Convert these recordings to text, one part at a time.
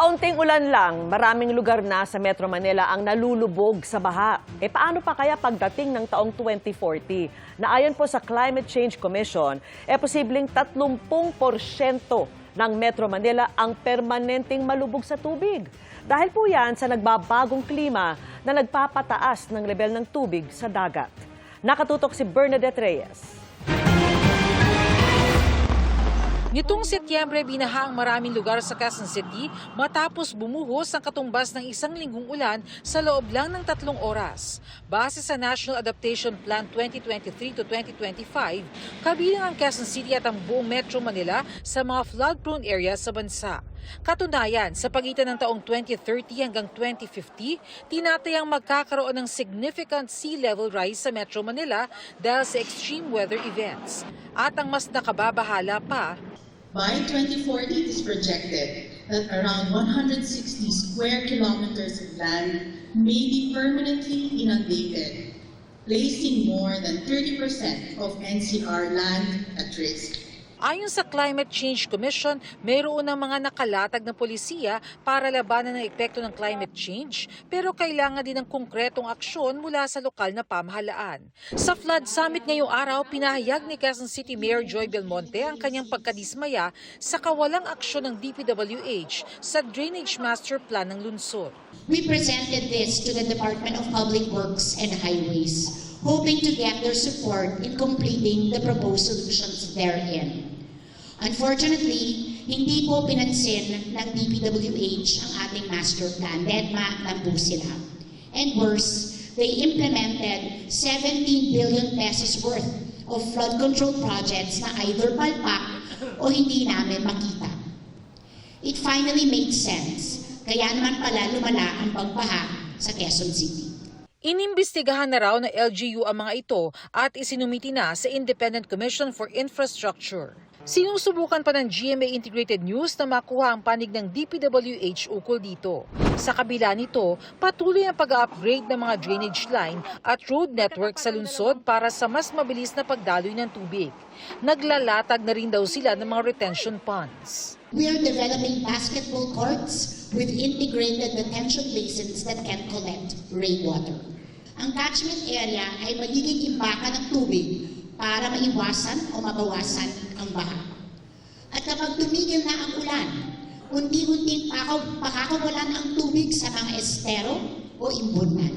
Kaunting ulan lang, maraming lugar na sa Metro Manila ang nalulubog sa baha. E paano pa kaya pagdating ng taong 2040? Na ayon po sa Climate Change Commission, e posibleng 30% ng Metro Manila ang permanenteng malubog sa tubig. Dahil po yan sa nagbabagong klima na nagpapataas ng level ng tubig sa dagat. Nakatutok si Bernadette Reyes. Nitong Setyembre, binaha ang maraming lugar sa Quezon City matapos bumuhos ang katumbas ng isang linggong ulan sa loob lang ng tatlong oras. Base sa National Adaptation Plan 2023 to 2025, kabilang ang Quezon City at ang buong Metro Manila sa mga flood-prone areas sa bansa. Katunayan, sa pagitan ng taong 2030 hanggang 2050, tinatayang magkakaroon ng significant sea level rise sa Metro Manila dahil sa extreme weather events. At ang mas nakababahala pa, By 2040, it is projected that around 160 square kilometers of land may be permanently inundated, placing more than 30% of NCR land at risk. Ayon sa Climate Change Commission, mayroon ng mga nakalatag na polisiya para labanan ng epekto ng climate change, pero kailangan din ng konkretong aksyon mula sa lokal na pamahalaan. Sa Flood Summit ngayong araw, pinahayag ni Quezon City Mayor Joy Belmonte ang kanyang pagkadismaya sa kawalang aksyon ng DPWH sa Drainage Master Plan ng lungsod. We presented this to the Department of Public Works and Highways, hoping to get their support in completing the proposed solutions therein. Unfortunately, hindi po pinansin ng DPWH ang ating master plan. Deadma lang po sila. And worse, they implemented 17 billion pesos worth of flood control projects na either palpak o hindi namin makita. It finally made sense. Kaya naman pala lumala ang pagbaha sa Quezon City. Inimbestigahan na raw ng LGU ang mga ito at isinumiti na sa Independent Commission for Infrastructure. Sinusubukan pa ng GMA Integrated News na makuha ang panig ng DPWH ukol dito. Sa kabila nito, patuloy ang pag-upgrade ng mga drainage line at road network sa lungsod para sa mas mabilis na pagdaloy ng tubig. Naglalatag na rin daw sila ng mga retention ponds. We are developing basketball courts with integrated detention basins that can collect rainwater. Ang catchment area ay magiging imbaka ng tubig para maiwasan o mabawasan ang baha. At kapag tumigil na ang ulan, unti-unting pakakawalan ang tubig sa mga estero o imbunan.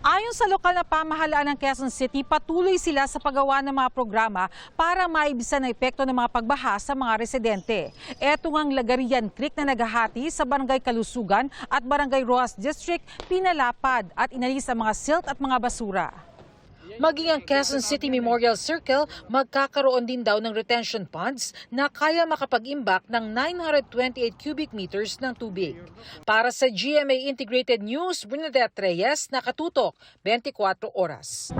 Ayon sa lokal na pamahalaan ng Quezon City, patuloy sila sa paggawa ng mga programa para maibsan ang epekto ng mga pagbaha sa mga residente. Eto ngang Lagarian Creek na naghahati sa Barangay Kalusugan at Barangay Roas District, pinalapad at inalis ang mga silt at mga basura. Maging ang Quezon City Memorial Circle, magkakaroon din daw ng retention ponds na kaya makapag-imbak ng 928 cubic meters ng tubig. Para sa GMA Integrated News, Bernadette Reyes, nakatutok 24 oras.